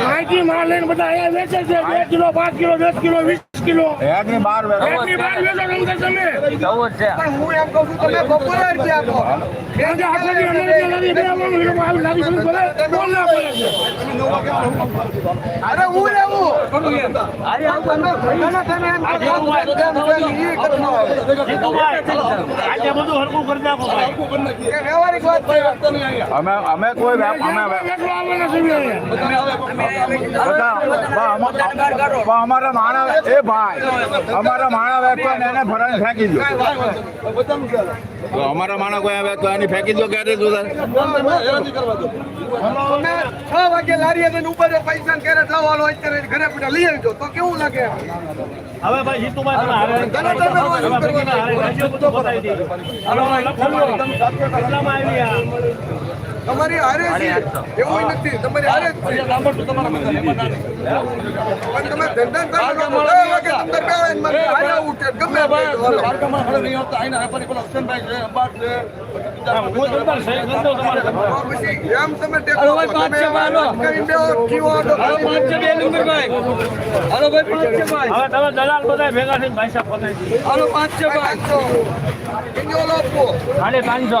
માહિતી માલ લઈને બધા અહીંયા વેચે છે. બે કિલો પાંચ કિલો દસ કિલો વીસ કિલો. એકની બાર એકની બાર વેચો રમતા તમે? ચૌદ છે. કારણ કે આખો દી અંદર જે લાદી બે આવવાનું, એ લોકો આવી લાદી શરૂ કરે, બોલ ના પડે છે. અરે હું લેવું વ્યવહારિક વાત છે. અમે અમે કોઈ વ્યાપ- અમે વ્યાપ- વેચવા આવવાના છે બે અહીંયા. અમે અમે અમા- અમે અમારા માણા એ ભાઈ અમારા માણા વેચવા ને એને ભરાઈને ફેંકી દો અમારા માણા કોઈ આવે તો એની ફેંકી દો ક્યારે દો તમે છ વાગે લારી જઈને ઉપર પૈસા ને કેરેટ લાવવાનો અત્યારે ઘરે બધા લઈ આવજો તો કેવું લાગે હવે ભાઈ હિતુભાઈ તમે હારે બધું? તમારી હારે છે. એવું નથી. તમારી હારે જ છે. પણ તમે ધંધા કરો. છો, તો બે વાગે તમને બે મને હારે ઉઠે. ગમે તે કરો. હા, હું તમારે સહી કરી દઉં તમારે. તો પછી તમે ટેકો આપો. તમે કરી દો, કીવો તો કરી દો. હવે દલાલ બધા ભેગા થઈને ભાઈ સાહેબ પતાવી દીધું. પાંચસો.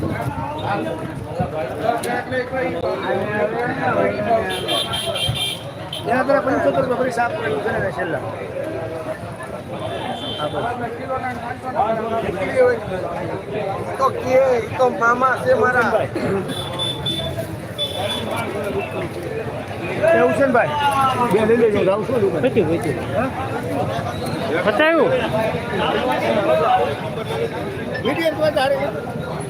હોય અત્યારે સહી કરી કરી દીધી. ના, કેવો બધો? છસો. સાડી છસો. સાડી છસો. ગુલાબભાઈ. અલે ભાઈ, ઉમેદ, સાડી છસો. સાડી છે? તો કે તો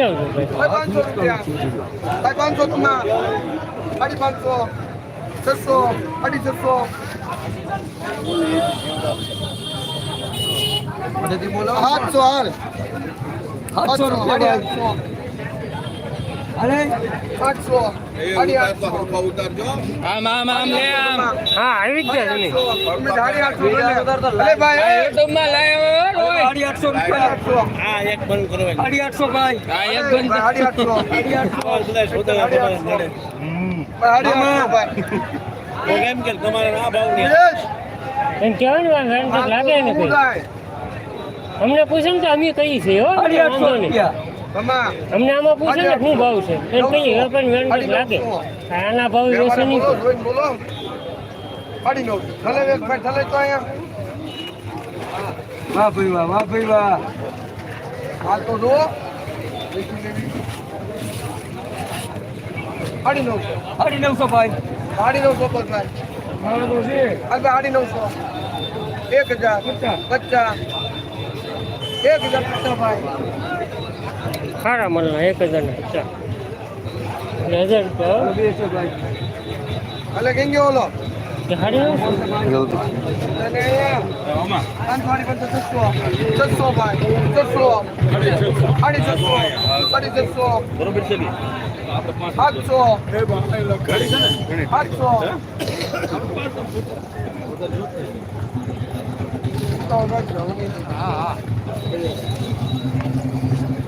આવજો ભાઈ. ભાઈ પાંચસો રૂપિયા પાંચસો તમા સાડી પાંચસો છસો સાડી છસો સાતસો હાલ સાતસો રૂપિયા આઠસો સાડી આઠસો આમ આમ આમ લે આમ. હા આવી જ જાય. અમે સાડી આઠસો અરે ભાઈ સાડી આઠસો રૂપિયા આઠસો એક બંધ કરો ભાઈ. સાડી આઠસો. ભાઈ આ એક બંધ સાડી આઠસો સાડી આઠસો. સાડી આઠસો. સાડી આઠસો ભાઈ. કેમ કે તમારે આ ભાવ નહીં વેણ તો લાગે ને હું કઈ. અમને પૂછે ને તો અમે કહીએ છીએ હો વાંધો નહીં. મમ્મા અમને આમાં પૂછે ને શું ભાવ છે? એમ કહીએ હવે પણ વેણ લાગે આના ભાવ વેચે નહીં. બોલો જોઈને બોલો. થલે એક ભાઈ થલે તો અહીંયા. વાહ ભાઈ વાહ વાહ ભાઈ વાહ. હાલ તો જો સાડી નવસો સાડી નવસો ભાઈ. સાડી નવસો પર ભાઈ. સાડી નવસો એક હજાર પચાસ. એક હજાર પચાસ ભાઈ. ખારા મળના એક હજાર ને ચાલ હજાર રૂપિયા કેમ ગયો ઓલો? કે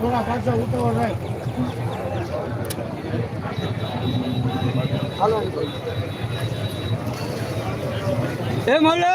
હારી પાછા? સાતસો સાતસો હાલો એ મળે